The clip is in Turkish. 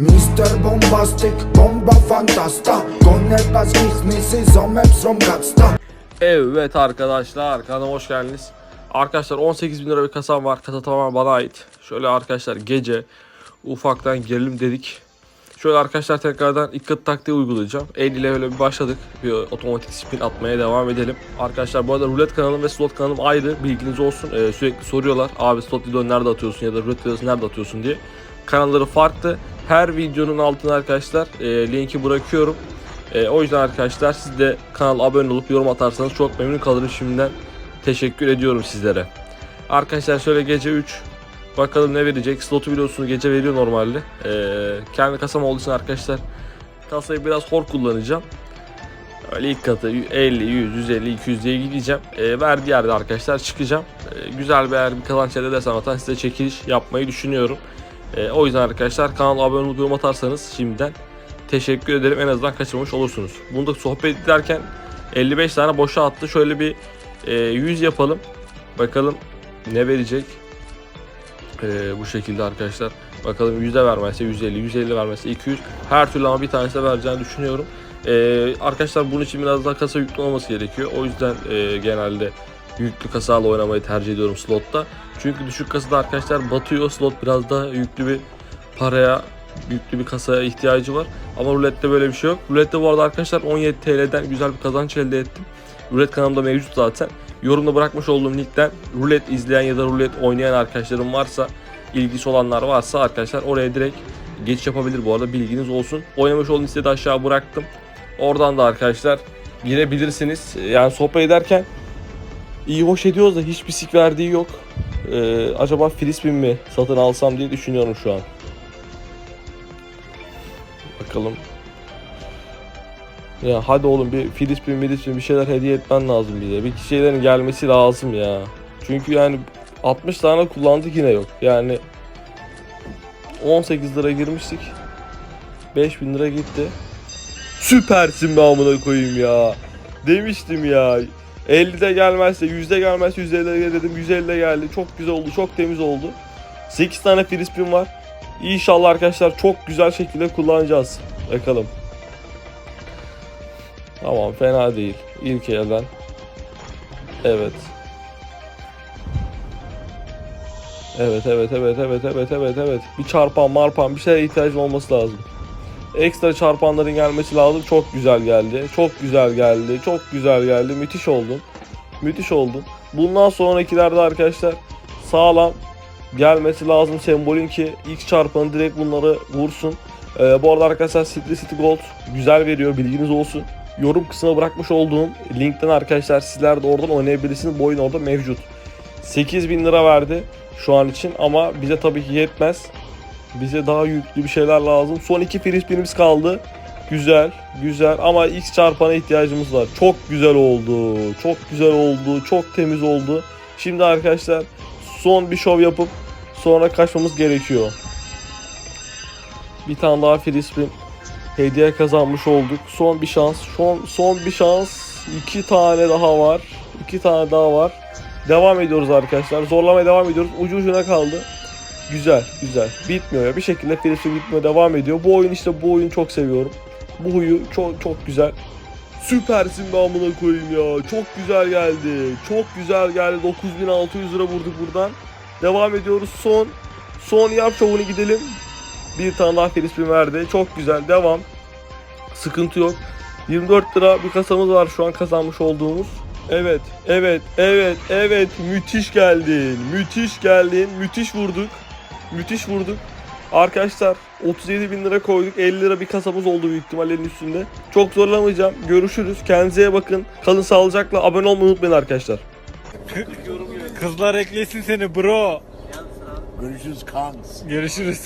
Mr. Bombastic, bomba fantasta Con etwas ich nicht, sie som from Gatsta Evet arkadaşlar kanalıma hoş geldiniz. Arkadaşlar 18 bin lira bir kasam var. Kasa tamamen bana ait. Şöyle arkadaşlar gece ufaktan gelelim dedik. Şöyle arkadaşlar tekrardan ilk kat taktiği uygulayacağım. 50 level'e bir başladık. Bir otomatik spin atmaya devam edelim. Arkadaşlar bu arada rulet kanalım ve slot kanalım ayrı. Bilginiz olsun. Ee, sürekli soruyorlar. Abi slot videonu nerede atıyorsun ya da rulet videosu nerede atıyorsun diye. Kanalları farklı. Her videonun altına arkadaşlar e, linki bırakıyorum. E, o yüzden arkadaşlar siz de kanala abone olup yorum atarsanız çok memnun kalırım şimdiden. Teşekkür ediyorum sizlere. Arkadaşlar şöyle gece 3 bakalım ne verecek. Slotu biliyorsunuz gece veriyor normalde. E, kendi kasam olduğu için arkadaşlar kasayı biraz hor kullanacağım. Öyle ilk katı 50, 100, 150, 200 diye gideceğim. E, verdiği yerde arkadaşlar çıkacağım. E, güzel bir eğer bir kazanç elde edersem zaten size çekiliş yapmayı düşünüyorum. E, o yüzden arkadaşlar kanala abone olup yorum atarsanız şimdiden teşekkür ederim. En azından kaçırmamış olursunuz. Bunu da sohbet ederken 55 tane boşa attı. Şöyle bir e, 100 yapalım. Bakalım ne verecek. E, bu şekilde arkadaşlar. Bakalım 100'e vermezse 150, 150 vermezse 200. Her türlü ama bir tanesi vereceğini düşünüyorum. E, arkadaşlar bunun için biraz daha kasa yüklü olması gerekiyor. O yüzden e, genelde yüklü kasalarla oynamayı tercih ediyorum slotta. Çünkü düşük kasada arkadaşlar batıyor. Slot biraz daha yüklü bir paraya yüklü bir kasaya ihtiyacı var. Ama rulette böyle bir şey yok. Rulette bu arada arkadaşlar 17 TL'den güzel bir kazanç elde ettim. Rulet kanalımda mevcut zaten. Yorumda bırakmış olduğum linkten rulet izleyen ya da rulet oynayan arkadaşlarım varsa, ilgisi olanlar varsa arkadaşlar oraya direkt geçiş yapabilir bu arada bilginiz olsun. Oynamış olduğum listeyi de aşağı bıraktım. Oradan da arkadaşlar girebilirsiniz. Yani sohbet ederken iyi hoş ediyoruz da hiçbir sik verdiği yok. Ee, acaba Frisbee mi satın alsam diye düşünüyorum şu an. Bakalım. Ya hadi oğlum bir Filispin Filispin bir şeyler hediye etmen lazım bize. Bir şeylerin gelmesi lazım ya. Çünkü yani 60 tane kullandık yine yok. Yani 18 lira girmiştik. 5000 lira gitti. Süpersin be amına koyayım ya. Demiştim ya. 50'de gelmezse 100'de gelmezse 150'de dedim 150'de geldi. Çok güzel oldu. Çok temiz oldu. 8 tane Filispin var. İnşallah arkadaşlar çok güzel şekilde kullanacağız. Bakalım. Tamam fena değil. İlk elden. Evet. Evet evet evet evet evet evet evet. Bir çarpan marpan bir şeye ihtiyacın olması lazım. Ekstra çarpanların gelmesi lazım. Çok güzel geldi. Çok güzel geldi. Çok güzel geldi. Müthiş oldun. Müthiş oldun. Bundan sonrakilerde arkadaşlar sağlam gelmesi lazım sembolün ki ilk çarpanı direkt bunları vursun. Ee, bu arada arkadaşlar City City Gold güzel veriyor bilginiz olsun. Yorum kısmına bırakmış olduğum linkten arkadaşlar sizler de oradan oynayabilirsiniz. Bu oyun orada mevcut. 8000 lira verdi şu an için ama bize tabii ki yetmez. Bize daha yüklü bir şeyler lazım. Son iki frisbee'imiz kaldı. Güzel, güzel ama X çarpana ihtiyacımız var. Çok güzel oldu. Çok güzel oldu. Çok temiz oldu. Şimdi arkadaşlar son bir şov yapıp sonra kaçmamız gerekiyor. Bir tane daha frisbee hediye kazanmış olduk. Son bir şans. Son son bir şans. İki tane daha var. İki tane daha var. Devam ediyoruz arkadaşlar. Zorlamaya devam ediyoruz. Ucu ucuna kaldı. Güzel, güzel. Bitmiyor ya. Bir şekilde frisbee bitmeye devam ediyor. Bu oyun işte bu oyunu çok seviyorum. Bu huyu çok çok güzel. Süpersin be amına koyayım ya. Çok güzel geldi. Çok güzel geldi. 9600 lira vurduk buradan. Devam ediyoruz. Son. Son yap şovunu gidelim. Bir tane daha frisbee verdi. Çok güzel. Devam. Sıkıntı yok. 24 lira bir kasamız var şu an kazanmış olduğumuz. Evet, evet, evet, evet. Müthiş geldin. Müthiş geldin. Müthiş vurduk. Müthiş vurduk. Arkadaşlar 37 bin lira koyduk. 50 lira bir kasamız oldu büyük ihtimallerin üstünde. Çok zorlamayacağım. Görüşürüz. Kendinize bakın. Kalın sağlıcakla. Abone olmayı unutmayın arkadaşlar. Kızlar eklesin seni bro. Görüşürüz kanks. Görüşürüz.